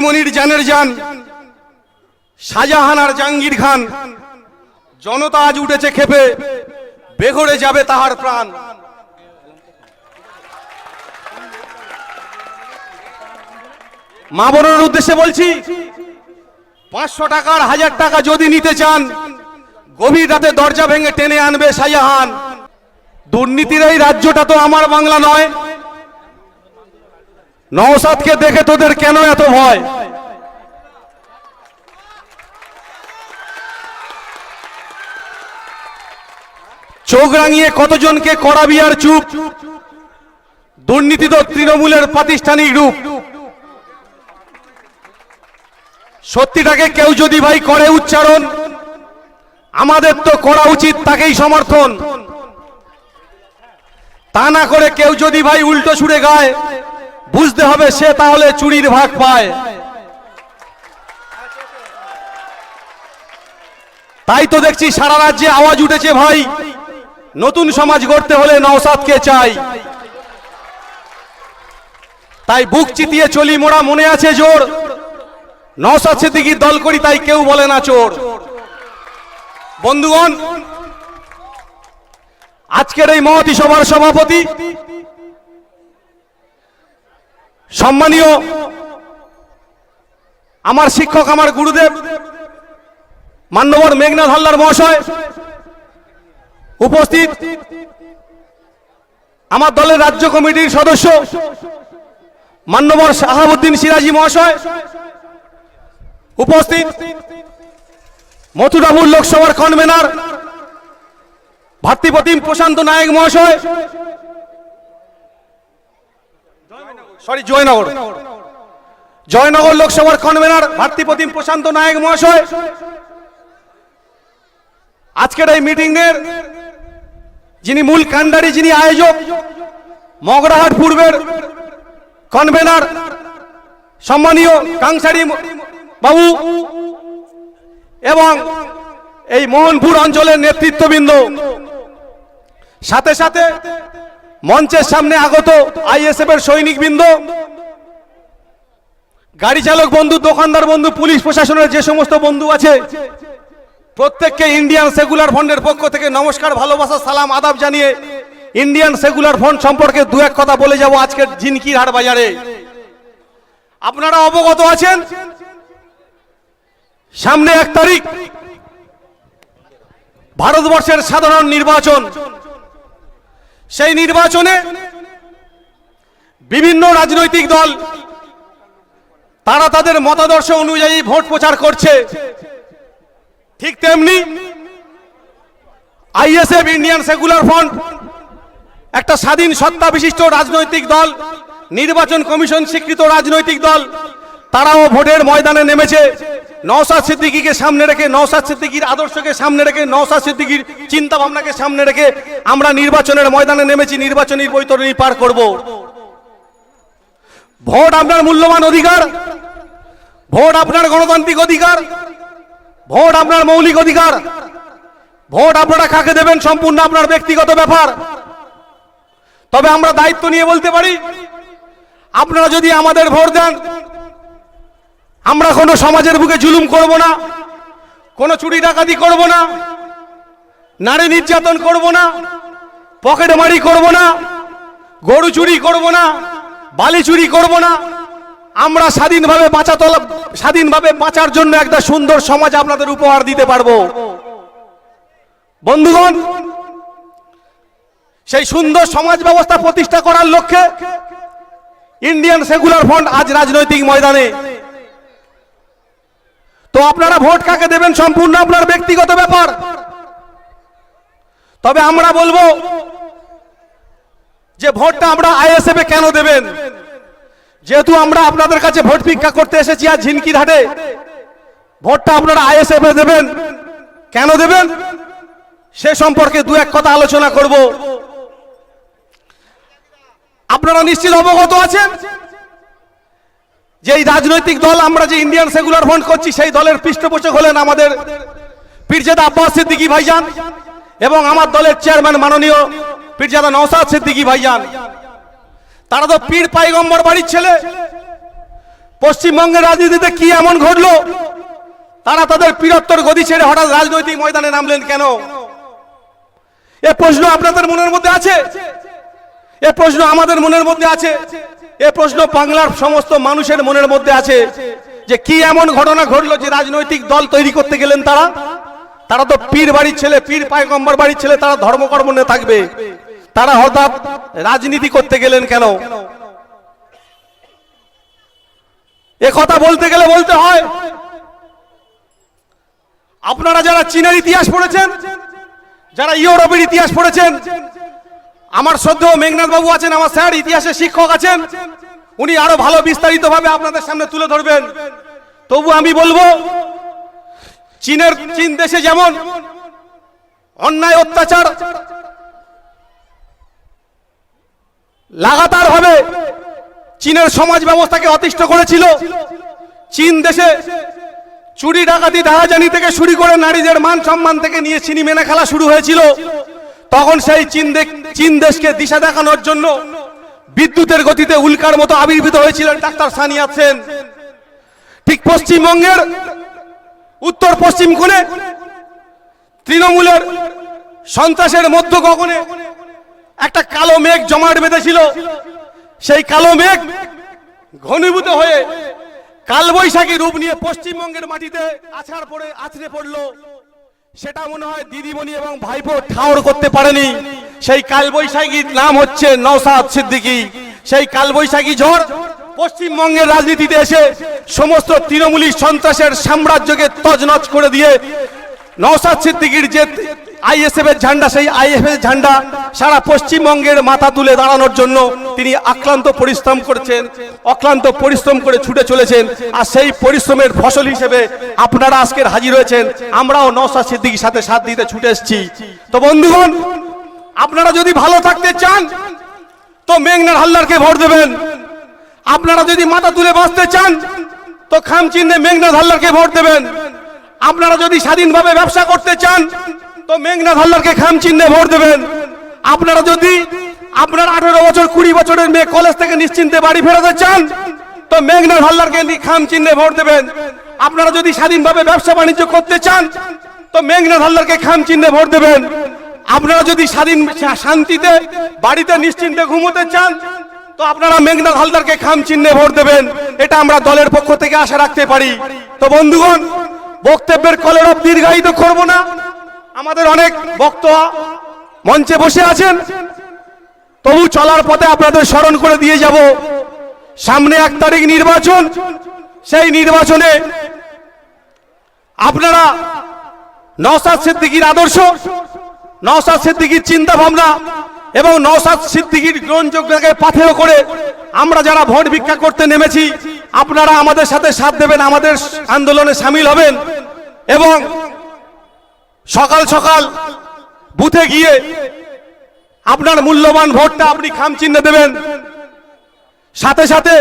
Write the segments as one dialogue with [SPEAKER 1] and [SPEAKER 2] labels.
[SPEAKER 1] দিদিমণির জানের জান, শাহজাহান আর জাহাঙ্গীর খান। জনতা আজ উঠেছে খেপে বেঘরে যাবে তাহার প্রাণ। মা বোনের উদ্দেশ্যে বলছি, পাঁচশো টাকার হাজার টাকা যদি নিতে চান, গভীর রাতে দরজা ভেঙে টেনে আনবে শাহজাহান। দুর্নীতির এই রাজ্যটা তো আমার বাংলা নয়। নওসাদকে দেখে তোদের কেন এত ভয়? চোখ রাঙিয়ে কতজনকে করাবি আর চুপ? দুর্নীতি তো তৃণমূলের প্রাতিষ্ঠানিক রূপ। সত্যিটাকে কেউ যদি ভাই করে উচ্চারণ, আমাদের তো করা উচিত তাকেই সমর্থন। তা না করে কেউ যদি ভাই উল্টো ছুড়ে গায় বুঝতে হবে সে তাহলে চুরির ভাগ পায়। তাই তো দেখছি সারা রাজ্যে আওয়াজ উঠেছে ভাই। নতুন সমাজ গড়তে হলে নওসাদকে চাই। তাই বুক চিতিয়ে চলি মোরা, মনে আছে জোর। নওসাদ সিদ্দিকির দল করি তাই কেউ বলে না চোর। বন্ধুগণ, আজকের এই মহতি সভার সভাপতি সম্মানীয় আমার শিক্ষক আমার গুরুদেব, মান্যবর মেঘনাথ হাল্লার মহাশয় উপস্থিত, আমার দলের রাজ্য কমিটির সদস্য মান্যবর শাহাবুদ্দিন সিরাজি মহাশয় উপস্থিত, মথুরাপুর লোকসভার কনভেনার ভাতৃপ্রতিম প্রশান্ত নায়ক মহাশয় সরি জয়নগর জয়নগর লোকসভার কনভেনার ভাতৃপ্রতিম প্রশান্ত নায়ক মহাশয় আজকের এই মিটিং এর যিনি মূল কান্ডারি যিনি আয়োজক মগরাহাট পূর্বের কনভেনার সম্মানীয় কাংসারি বাবু এবং এই মোহনপুর অঞ্চলের নেতৃত্ববৃন্দ সাথে সাথে মঞ্চের সামনে আগত আইএসএফ এর সৈনিকবৃন্দ গাড়ি চালক বন্ধু, দোকানদার বন্ধু, পুলিশ প্রশাসনের যে সমস্ত বন্ধু আছে, প্রত্যেককে ইন্ডিয়ান সেকুলার ফন্ডের পক্ষ থেকে নমস্কার, ভালোবাসা, সালাম, আদাব জানিয়ে ইন্ডিয়ান সেকুলার ফন্ড সম্পর্কে দু এক কথা বলে যাব আজকের জিনকির হাট বাজারে। আপনারা অবগত আছেন? সামনে এক তারিখ, ভারতবর্ষের সাধারণ নির্বাচন। সেই নির্বাচনে বিভিন্ন রাজনৈতিক দল, তারা তাদের মতাদর্শ অনুযায়ী ভোট প্রচার করছে। ঠিক তেমনি আইএসএফ, ইন্ডিয়ান সেকুলার ফ্রন্ট, একটা স্বাধীন সত্তা বিশিষ্ট রাজনৈতিক দল, নির্বাচন কমিশন স্বীকৃত রাজনৈতিক দল, তারাও ভোটের ময়দানে নেমেছে। নওসাদ সিদ্দিকীকে সামনে রেখে নওসাদ সিদ্দিকীর আদর্শকে সামনে রেখে নওসাদ সিদ্দিকীর চিন্তা ভাবনাকে সামনে রেখে আমরা নির্বাচনের ময়দানে নেমেছি, নির্বাচনী বৈতরণী পার করব। ভোট আপনার মূল্যবান অধিকার, ভোট আপনার গণতান্ত্রিক অধিকার, ভোট আপনার মৌলিক অধিকার, ভোট আপনারা কাকে দেবেন সম্পূর্ণ আপনার ব্যক্তিগত ব্যাপার। তবে আমরা দায়িত্ব নিয়ে বলতে পারি, আপনারা যদি আমাদের ভোট দেন আমরা কোনো সমাজের বুকে জুলুম করব না, কোনো চুরি ডাকাতি করব না, নারী নির্যাতন করব না, পকেট মারি করব না, গরু চুরি করব না, বালি চুরি করব না। আমরা স্বাধীনভাবে বাঁচা তলা স্বাধীনভাবে বাঁচার জন্য একটা সুন্দর সমাজ আপনাদের উপহার দিতে পারব। বন্ধুগণ, সেই সুন্দর সমাজ ব্যবস্থা প্রতিষ্ঠা করার লক্ষ্যে ইন্ডিয়ান সেকুলার ফ্রন্ট আজ রাজনৈতিক ময়দানে তো আপনারা ভোট কাকে দেবেন সম্পূর্ণ আপনার ব্যক্তিগত ব্যাপার। তবে আমরা বলব যে ভোটটা আমরা আইএসএফ এ কেন দেবেন? যেহেতু আমরা আপনাদের কাছে ভোট ভিক্ষা করতে এসেছি আর ঝিনকির হাটে ভোটটা আপনারা আইএসএফ এ দেবেন। কেন দেবেন? সে সম্পর্কে দু এক কথা আলোচনা করব। আপনারা নিশ্চিত অবগত আছেন? যে এই রাজনৈতিক দল আমরা যে ইন্ডিয়ান সেকুলার ফ্রন্ট করছি, সেই দলের পৃষ্ঠপোষক হলেন আমাদের পীরজাদা আব্বাস সিদ্দিকী ভাইজান এবং আমার দলের চেয়ারম্যান মাননীয় পীরজাদা নওসাদ সিদ্দিকী ভাইজান। তারা তো পীর পাইগম্বর বাড়ির ছেলে। পশ্চিমবঙ্গের রাজনীতিতে কি এমন ঘটলো? তারা তাদের বীরত্বর গদি ছেড়ে হঠাৎ রাজনৈতিক ময়দানে নামলেন কেন? এ প্রশ্ন আপনাদের মনের মধ্যে আছে? এ প্রশ্ন আমাদের মনের মধ্যে আছে? এ প্রশ্ন বাংলার সমস্ত মানুষের মনের মধ্যে আছে যে কি এমন ঘটনা ঘটলো যে রাজনৈতিক দল তৈরি করতে গেলেন তারা? তারা তো পীর বাড়ির ছেলে, পীর পায়গম্বর বাড়ির ছেলে, তারা ধর্মকর্ম নিয়ে থাকবে। তারা হঠাৎ রাজনীতি করতে গেলেন কেন? এ কথা বলতে গেলে বলতে হয়, আপনারা যারা চীনের ইতিহাস পড়েছেন, যারা ইউরোপের ইতিহাস পড়েছেন আমার শ্রদ্ধেয় মেঘনাথ বাবু আছেন, আমার স্যার, ইতিহাসের শিক্ষক আছেন, উনি আরও ভালো বিস্তারিত ভাবে আপনাদের সামনে তুলে ধরবেন। তবু আমি বলব, চীনের, চীন দেশে যেমন অন্যায় অত্যাচার লাগাতার ভাবে চীনের সমাজ ব্যবস্থাকে অতিষ্ঠ করেছিল, চীন দেশে চুরি ডাকাতি ডাহাজানি থেকে শুরু করে নারীদের মান সম্মান থেকে নিয়ে চিনি মেনে খেলা শুরু হয়েছিল। তখন সেই চীন চীন দেশকে দিশা দেখানোর জন্য বিদ্যুতের গতিতে উল্কার মতো আবির্ভূত হয়েছিলেন ডাক্তার সানিয়া সেন ঠিক পশ্চিমবঙ্গের উত্তর পশ্চিম কোণে তৃণমূলের সন্ত্রাসের মধ্য গগনে একটা কালো মেঘ জমাট বেঁধেছিল। সেই কালো মেঘ ঘনীভূত হয়ে কালবৈশাখী রূপ নিয়ে পশ্চিমবঙ্গের মাটিতে আছাড় পড়ে, আছড়ে পড়ল। সেটা মনে হয় দিদিমণি এবং ভাইপো ঠাউর করতে পারেনি। সেই কালবৈশাখীর নাম হচ্ছে নওসাদ সিদ্দিকী। সেই কালবৈশাখী ঝড় পশ্চিমবঙ্গের রাজনীতিতে এসে সমস্ত তৃণমূলী সন্ত্রাসের সাম্রাজ্যকে তজনজ করে দিয়ে নওসাদ সিদ্দিকির যে আইএসএফ এর ঝান্ডা, সেই আইএফ এর ঝান্ডা সারা পশ্চিমবঙ্গের মাথা তুলে দাঁড়ানোর জন্য তিনি আক্রান্ত পরিশ্রম করেছেন, অক্লান্ত পরিশ্রম করে ছুটে চলেছেন। আর সেই পরিশ্রমের ফসল হিসেবে আপনারা আজকের হাজির হয়েছেন। আমরাও নওসাদ সিদ্দিকীর সাথে সাথ দিতে ছুটে এসেছি। তো বন্ধুগণ, আপনারা যদি ভালো থাকতে চান, তো মেঘনার হাল্লারকে ভোট দেবেন। আপনারা যদি মাথা তুলে বাঁচতে চান, তো খাম চিহ্নে মেঘনাথ হাল্লারকে ভোট দেবেন। আপনারা যদি স্বাধীনভাবে ব্যবসা করতে চান তো মেঘনাথ হাল্লারকে খাম চিহ্নে ভোট দেবেন। আপনারা যদি আপনার আঠেরো বছর, কুড়ি বছরের মেয়ে কলেজ থেকে নিশ্চিন্তে বাড়ি ফেরাতে চান, তো মেঘনাথ হাল্লারকে নি- খাম চিহ্নে ভোট দেবেন। আপনারা যদি স্বাধীনভাবে ব্যবসা বাণিজ্য করতে চান, তো মেঘনাথ হাল্লারকে খাম চিহ্নে ভোট দেবেন। আপনারা যদি স্বাধীন শান্তিতে বাড়িতে নিশ্চিন্তে ঘুমোতে চান, তো আপনারা মেঘনাথ হালদারকে খাম চিহ্নে ভোট দেবেন। এটা আমরা দলের পক্ষ থেকে আশা রাখতে পারি। তো বন্ধুগণ, বক্তব্যের কলরব দীর্ঘায়িত করব না। আমাদের অনেক বক্তা মঞ্চে বসে আছেন। তবু চলার পথে আপনাদের স্মরণ করে দিয়ে যাব। সামনে এক তারিখ নির্বাচন, সেই নির্বাচনে আপনারা নওসাদ সিদ্দিকীর আদর্শ নওসাদ সিদ্দিকীর চিন্তা ভাবনা এবং নওসাদ সিদ্দিকীর গ্রহণযোগ্যতাকে পাথেয় করে আমরা যারা ভোট ভিক্ষা করতে নেমেছি, আপনারা আমাদের সাথে সাথ দেবেন, আমাদের আন্দোলনে সামিল হবেন এবং সকাল সকাল বুথে গিয়ে আপনার মূল্যবান ভোটটা আপনি খাম চিহ্নে দেবেন। সাথে সাথে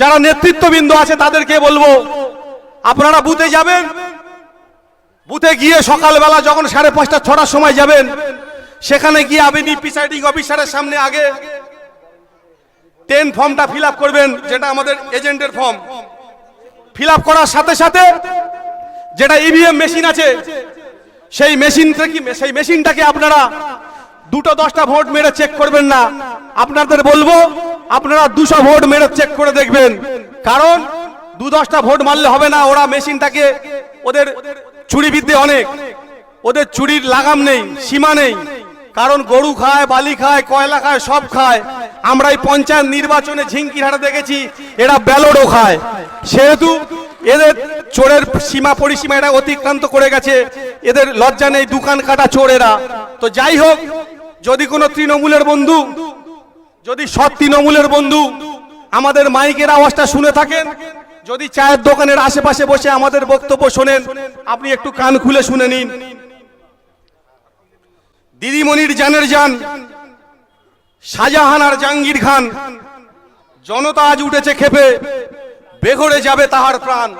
[SPEAKER 1] যারা নেতৃত্ববৃন্দ আছে তাদেরকে বলব, আপনারা বুথে যাবেন। বুথে গিয়ে সকালবেলা যখন সাড়ে পাঁচটা, ছটার সময় যাবেন, সেখানে গিয়ে আপনি প্রিসাইডিং অফিসারের সামনে আগে টেন ফর্মটা ফিল করবেন, যেটা আমাদের এজেন্টের ফর্ম ফিল করার সাথে সাথে যেটা ইভিএম মেশিন আছে সেই মেশিন থেকে সেই মেশিনটাকে আপনারা দুটো দশটা ভোট মেরে চেক করবেন না। আপনাদের বলব, আপনারা দুশো ভোট মেরে চেক করে দেখবেন। কারণ দু দশটা ভোট মারলে হবে না, ওরা মেশিনটাকে ওদের চুরি বিদ্যে অনেক। ওদের চুরির লাগাম নেই, সীমা নেই। কারণ গরু খায়, বালি খায়, কয়লা খায়, সব খায়। আমরা এই পঞ্চায়েত নির্বাচনে ঝিঙ্কিরহাটে দেখেছি, এরা ব্যালটও খায়। সেহেতু এদের চোরের সীমা পরিসীমা এটা অতিক্রান্ত করে গেছে। এদের লজ্জা নেই, দোকান কাটা চোরেরা তো যাই হোক, যদি কোনো তৃণমূলের বন্ধু, যদি সৎ তৃণমূলের বন্ধু আমাদের মাইকের আওয়াজটা শুনে থাকেন, যদি চায়ের দোকানের আশেপাশে বসে আমাদের বক্তব্য শোনেন, আপনি একটু কান খুলে শুনে নিন। দিদিমণির জানের যান শাহজাহান আর জাহাঙ্গীর খান, জনতা আজ উঠেছে খেপে। বেঘরে যাবে তাহার প্রাণ।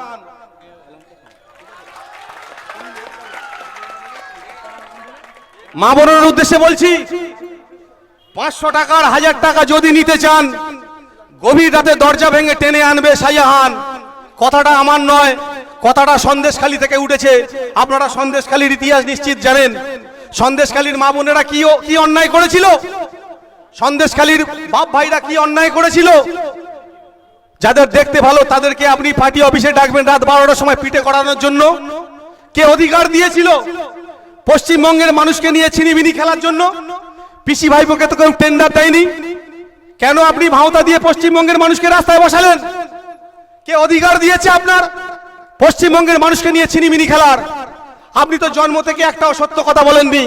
[SPEAKER 1] মা বোনের উদ্দেশ্যে বলছি, পাঁচশো টাকার হাজার টাকা যদি নিতে চান, গভীর রাতে দরজা ভেঙে টেনে আনবে শাহজাহান। কথাটা আমার নয়, কথাটা সন্দেশখালি থেকে উঠেছে। আপনারা সন্দেশখালীর ইতিহাস নিশ্চিত জানেন। সন্দেশখালীর মা বোনেরা কি কি অন্যায় করেছিল? সন্দেশখালীর বাপ ভাইরা কি অন্যায় করেছিল? যাদের দেখতে ভালো, তাদেরকে আপনি পার্টি অফিসে ডাকবেন রাত বারোটার সময় পিঠে করানোর জন্য। কে অধিকার দিয়েছিল? পশ্চিমবঙ্গের মানুষকে নিয়ে ছিনিমিনি খেলার জন্য। পিসি ভাইপোকে তো কেউ টেন্ডার দেয়নি। কেন আপনি ভাওতা দিয়ে পশ্চিমবঙ্গের মানুষকে রাস্তায় বসালেন? কে অধিকার দিয়েছে আপনার? পশ্চিমবঙ্গের মানুষকে নিয়ে ছিনিমিনি খেলার। আপনি তো জন্ম থেকে একটাও সত্য কথা বলেননি।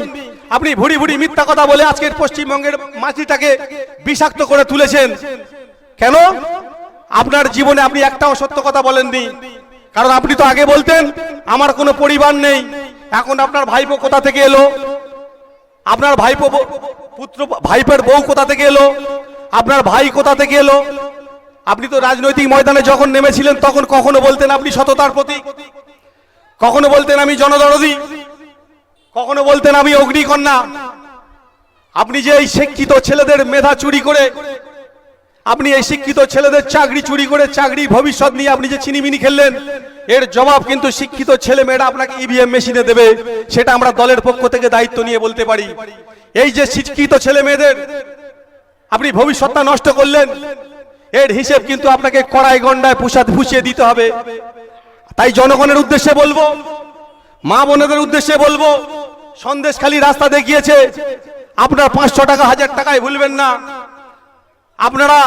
[SPEAKER 1] আপনি ভুড়ি ভুড়ি মিথ্যা কথা বলে আজকের পশ্চিমবঙ্গের মাটিটাকে বিষাক্ত করে তুলেছেন। কেন? আপনার জীবনে আপনি একটাও সত্য কথা বলেননি। কারণ আপনি তো আগে বলতেন, আমার কোনো পরিবার নেই। এখন আপনার ভাইপো কোথা থেকে এলো? আপনার ভাইপো পুত্র, ভাইপের বউ কোথা থেকে এলো? আপনার ভাই কোথা থেকে এলো? আপনি তো রাজনৈতিক ময়দানে যখন নেমেছিলেন, তখন কখনো বলতেন আপনি সততার প্রতীক? কখনো বলতেন আমি জনদরদি? কখনো বলতেন আমি অগ্নিকন্যা? আপনি যে এই শিক্ষিত ছেলেদের মেধা চুরি করে আপনি এই শিক্ষিত ছেলেদের চাকরি চুরি করে চাকরি ভবিষ্যৎ নিয়ে আপনি যে চিনিমিনি খেললেন, এর জবাব কিন্তু শিক্ষিত ছেলে মেয়েরা আপনাকে ইভিএম মেশিনে দেবে, সেটা আমরা দলের পক্ষ থেকে দায়িত্ব নিয়ে বলতে পারি। এই যে শিক্ষিত ছেলে মেয়েদের আপনি ভবিষ্যৎটা নষ্ট করলেন, এর হিসেব কিন্তু আপনাকে কড়াই গন্ডায় পুষা পুষিয়ে দিতে হবে। তাই জনগণের উদ্দেশ্যে বলব, মা বোনেদের উদ্দেশ্যে বলব সন্দেশখালী রাস্তা দেখিয়েছে, আপনার পাঁচশো টাকা, হাজার টাকায় ভুলবেন না। আপনারা,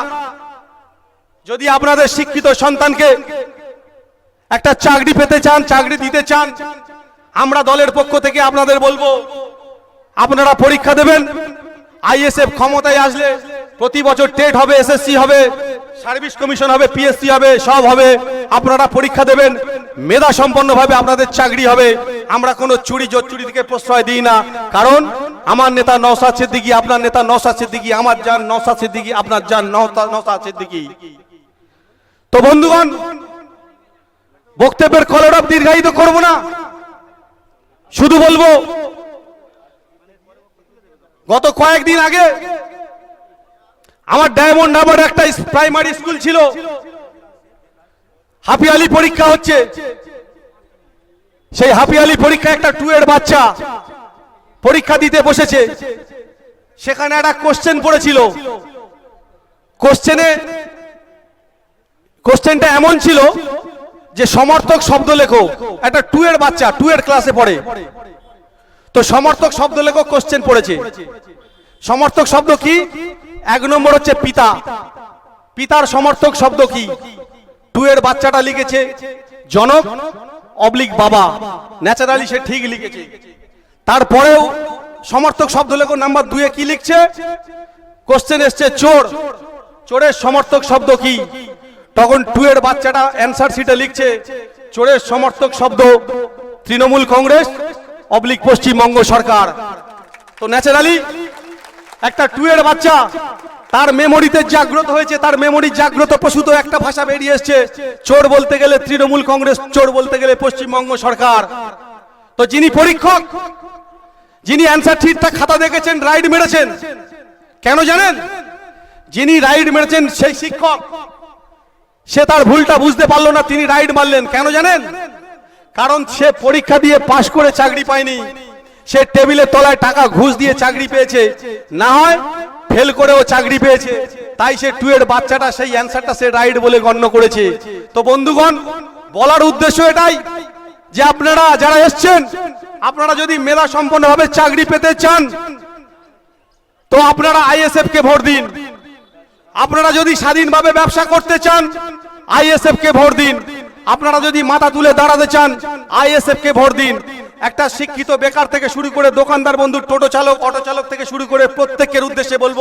[SPEAKER 1] যদি আপনাদের শিক্ষিত সন্তানকে একটা চাকরি পেতে চান, চাকরি দিতে চান, আমরা দলের পক্ষ থেকে আপনাদের বলব, আপনারা পরীক্ষা দেবেন, আইএসএফ ক্ষমতায় আসলে প্রতি বছর টেট হবে, এসএসসি হবে সার্ভিস কমিশন হবে পিএসসি হবে, সব হবে। আপনারা পরীক্ষা দেবেন, মেধা সম্পন্নভাবে আপনাদের চাকরি হবে। আমরা কোনো চুরি জোচ্চুরি থেকে প্রশ্রয় দিই না। কারণ আমার নেতা নওসাদ সিদ্দিকী, আপনার নেতা নওসাদ সিদ্দিকী, আমার যান নওসাদ সিদ্দিকি, আপনার যান নওসাদ সিদ্দিকী। তো বন্ধুগণ, বক্তব্যের কলরব দীর্ঘায়িত করব না। শুধু বলব, গত কয়েকদিন আগে আমার ডায়মন্ড হারবার একটা প্রাইমারি স্কুল ছিল। হাফিয়ালি পরীক্ষা হচ্ছে। সেই হাফিয়ালি পরীক্ষা একটা টু এর বাচ্চা পরীক্ষা দিতে বসেছে। সেখানে একটা কোশ্চেন পড়েছিল। কোশ্চেনে কোশ্চেনটা এমন ছিল যে সমর্থক শব্দ লেখো। একটা টু এর বাচ্চা টু এর ক্লাসে পড়ে। তো সমর্থক শব্দ লেখো কোশ্চেন পড়েছে। সমর্থক শব্দ কি? এক নম্বর হচ্ছে পিতা। পিতার সমর্থক শব্দ কি? টু এর বাচ্চাটা লিখেছে, জনক অবলিক বাবা। ন্যাচারালি সে ঠিক লিখেছে। তারপরেও সমর্থক শব্দ লেখো নাম্বার দুয়ে কি লিখছে? কোশ্চেন এসছে চোর। চোরের সমর্থক শব্দ কি? তখন টু এর বাচ্চাটা অ্যান্সার শিটে লিখছে, চোরের সমর্থক শব্দ তৃণমূল কংগ্রেস, অবলিক পশ্চিমবঙ্গ সরকার। তো ন্যাচারালি একটা টু এর বাচ্চা, তার মেমোরিতে জাগ্রত হয়েছে, তার মেমোরি জাগ্রত প্রসূত একটা ভাষা বেরিয়ে এসছে। চোর বলতে গেলে তৃণমূল কংগ্রেস, চোর বলতে গেলে পশ্চিমবঙ্গ সরকার। তো যিনি পরীক্ষক, যিনি অ্যান্সার ঠিকঠাক খাতা দেখেছেন রাইড মেরেছেন। কেন জানেন? যিনি রাইড মেরেছেন, সেই শিক্ষক। সে তার ভুলটা বুঝতে পারল না, তিনি রাইড মারলেন। কেন জানেন? কারণ সে পরীক্ষা দিয়ে পাশ করে চাকরি পায়নি। সে টেবিলের তলায় টাকা ঘুষ দিয়ে চাকরি পেয়েছে। না হয় ফেল করেও চাকরি পেয়েছে। তাই সে টু এর বাচ্চাটা সেই অ্যান্সারটা সে রাইট বলে গণ্য করেছে। তো বন্ধুগণ, বলার উদ্দেশ্য এটাই যে আপনারা যারা এসছেন, আপনারা যদি মেধা সম্পন্নভাবে চাকরি পেতে চান, তো আপনারা আইএসএফ কে ভোট দিন। আপনারা যদি স্বাধীনভাবে ব্যবসা করতে চান আইএসএফ কে ভোট দিন। আপনারা যদি মাথা তুলে দাঁড়াতে চান আইএসএফ কে ভোট দিন। একটা শিক্ষিত বেকার থেকে শুরু করে দোকানদার বন্ধু, টোটো চালক, অটো চালক থেকে শুরু করে প্রত্যেকের উদ্দেশ্যে বলব,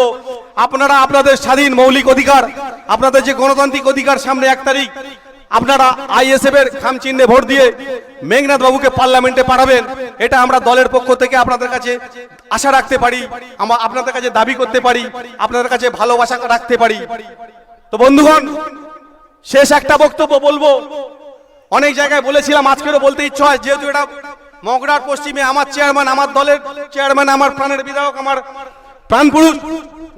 [SPEAKER 1] আপনারা আপনাদের স্বাধীন মৌলিক অধিকার, আপনাদের যে গণতান্ত্রিক অধিকার সামনে এক তারিখ, আপনারা আইএসএফ এর খাম চিহ্নে ভোট দিয়ে মেঘনাথ বাবুকে পার্লামেন্টে পাঠাবেন, এটা আমরা দলের পক্ষ থেকে আপনাদের কাছে আশা রাখতে পারি আমরা আপনাদের কাছে দাবি করতে পারি, আপনাদের কাছে ভালোবাসা রাখতে পারি। তো বন্ধুগণ, শেষ একটা বক্তব্য বলব, অনেক জায়গায় বলেছিলাম, আজকেরও বলতে ইচ্ছা হয়, যেহেতু এটা মগরার পশ্চিমে আমার চেয়ারম্যান আমার দলের চেয়ারম্যান আমার প্রাণের বিধায়ক, আমার প্রাণপুরুষ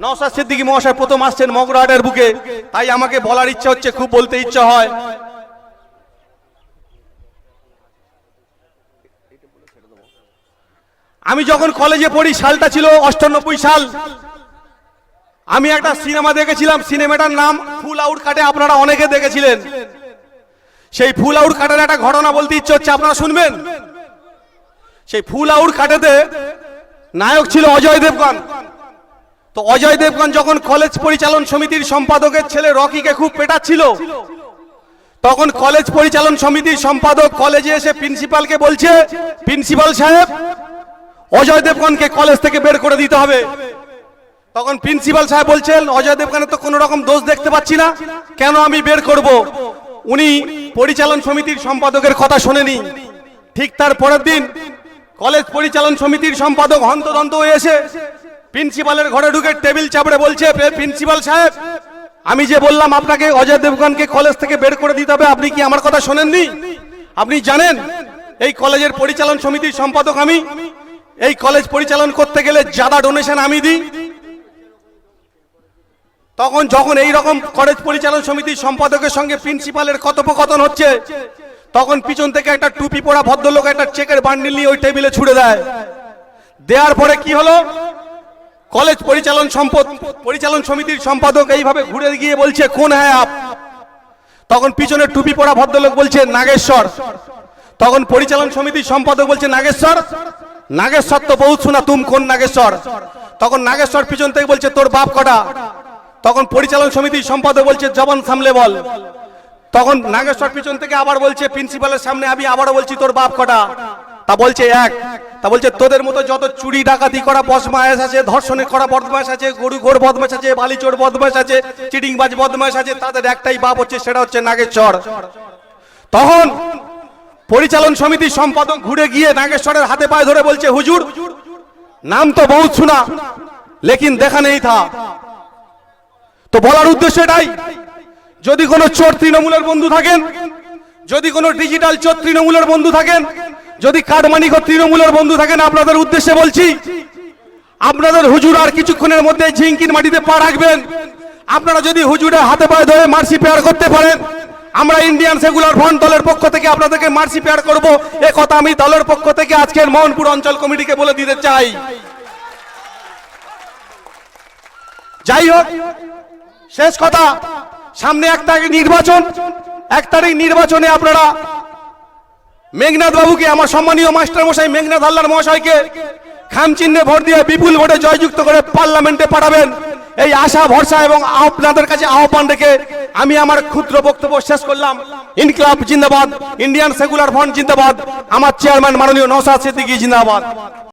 [SPEAKER 1] নওসাদ সিদ্দিকী মহাশয় প্রথম আসছেন মগরাহাটের বুকে। তাই আমাকে বলার ইচ্ছা হচ্ছে, খুব বলতে ইচ্ছা হয়। আমি যখন কলেজে পড়ি, সালটা ছিল অষ্টানব্বই সাল। আমি একটা সিনেমা দেখেছিলাম, সিনেমাটার নাম ফুল আউট কাটে আপনারা অনেকে দেখেছিলেন। সেই ফুল আউট কাটার একটা ঘটনা বলতে ইচ্ছে হচ্ছে, আপনারা শুনবেন? সেই ফুল আউট কাটেতে নায়ক ছিল অজয় দেবগন তো অজয় দেবগন যখন কলেজ পরিচালন সমিতির সম্পাদকের ছেলে রকিকে খুব পেটাচ্ছিল, তখন কলেজ পরিচালন সমিতির সম্পাদক কলেজে এসে প্রিন্সিপালকে বলছে, প্রিন্সিপাল সাহেব, অজয় দেবগনকে কলেজ থেকে বের করে দিতে হবে। তখন প্রিন্সিপাল সাহেব বলছেন, অজয় দেবগনের তো কোনো রকম দোষ দেখতে পাচ্ছি না। কেন আমি বের করব? উনি পরিচালন সমিতির সম্পাদকের কথা শোনেনি। ঠিক তার পরের দিন কলেজ পরিচালন সমিতির সম্পাদক হন্তদন্ত হয়ে এসে প্রিন্সিপালের ঘরে ঢুকে টেবিল চাপড়ে বলছে, প্রিন্সিপাল সাহেব, আমি যে বললাম আপনাকে অজয় দেবগনকে কলেজ থেকে বের করে দিতে হবে, আপনি কি আমার কথা শোনেননি? আপনি জানেন, এই কলেজের পরিচালন সমিতির সম্পাদক আমি। এই কলেজ পরিচালন করতে গেলে যাদা ডোনেশন আমি দিই। তখন যখন এই রকম কলেজ পরিচালন সমিতির সম্পাদকের সঙ্গে প্রিন্সিপালের কথোপকথন হচ্ছে তখন পিছন থেকে একটা টুপি পরা ভদ্রলোক একটা চেকের বান্ডিল নিয়ে ওই টেবিলে ছুড়ে দেয়। দেওয়ার পরে কি হলো? কলেজ পরিচালন সম্পদ পরিচালন সমিতির সম্পাদক এইভাবে ঘুরে গিয়ে বলছে, কোন হ্যাঁ আপ? তখন পিছনে টুপি পরা ভদ্রলোক বলছে, নাগেশ্বর। তখন পরিচালন সমিতির সম্পাদক বলছে, নাগেশ্বর? নাগেশ্বর তো বহুত শোনা, তুম কোন নাগেশ্বর? তখন নাগেশ্বর পিছন থেকে বলছে, তোর বাপ কটা? তখন পরিচালন সমিতির সম্পাদক বলছে, জবান সামলে বল। তখন নাগেশ্বর পিছন থেকে আবার বলছে, প্রিন্সিপালের সামনে আমি আবারও বলছি তোর বাপ কটা? তা বলছে এক। তা বলছে, তোদের মতো যত চুরি ডাকাতি করা বদমাস আছে, ধর্ষণে করা বদমাস আছে, গরু গোর বদমাস আছে, বালিচোর বদমাস আছে, চিটিংবাজ বদমাস আছে, তাদের একটাই বাপ হচ্ছে, সেটা হচ্ছে নাগেশ্বর। তখন পরিচালন সমিতির সম্পাদক ঘুরে গিয়ে নাগেশ্বরের হাতে পায়ে ধরে বলছে, হুজুর, নাম তো বহুত শোনা, লেকিন দেখা নেই থা। তো বলার উদ্দেশ্য এটাই যদি কোনো চোর তৃণমূলের বন্ধু থাকেন, যদি কোনো ডিজিটাল চোর তৃণমূলের বন্ধু থাকেন, যদি কাঠমানিক তৃণমূলের বন্ধু থাকেন, আপনাদের উদ্দেশ্যে বলছি, আপনাদের হুজুর আর কিছুক্ষণের মধ্যে ঝিঙ্কির মাটিতে পা রাখবেন। আপনারা যদি হুজুরের হাতে পায়ে ধরে মার্সি পেয়ার করতে পারেন, আমরা ইন্ডিয়ান সেকুলার ফ্রন্ট দলের পক্ষ থেকে আপনাদেরকে মার্সি পেয়ার করব। এ কথা আমি দলের পক্ষ থেকে আজকের মোহনপুর অঞ্চল কমিটিকে বলে দিতে চাই। যাই হোক, শেষ কথা। সামনে এক তারিখ নির্বাচন। এক তারিখ নির্বাচনে আপনারা মেঘনাথ বাবুকে, আমার সম্মানীয় মাস্টার মশাই মেঘনাথ হাল্লার মহাশয়কে খামচিহ্নে ভোট দিয়ে বিপুল ভোটে জয়যুক্ত করে পার্লামেন্টে পাঠাবেন। এই আশা, ভরসা এবং আপনাদের কাছে আহ্বান রেখে আমি আমার ক্ষুদ্র বক্তব্য শেষ করলাম। ইনকলাব জিন্দাবাদ, ইন্ডিয়ান সেকুলার ফ্রন্ট জিন্দাবাদ, আমার চেয়ারম্যান মাননীয় নৌসাদ সিদ্দিকী জিন্দাবাদ।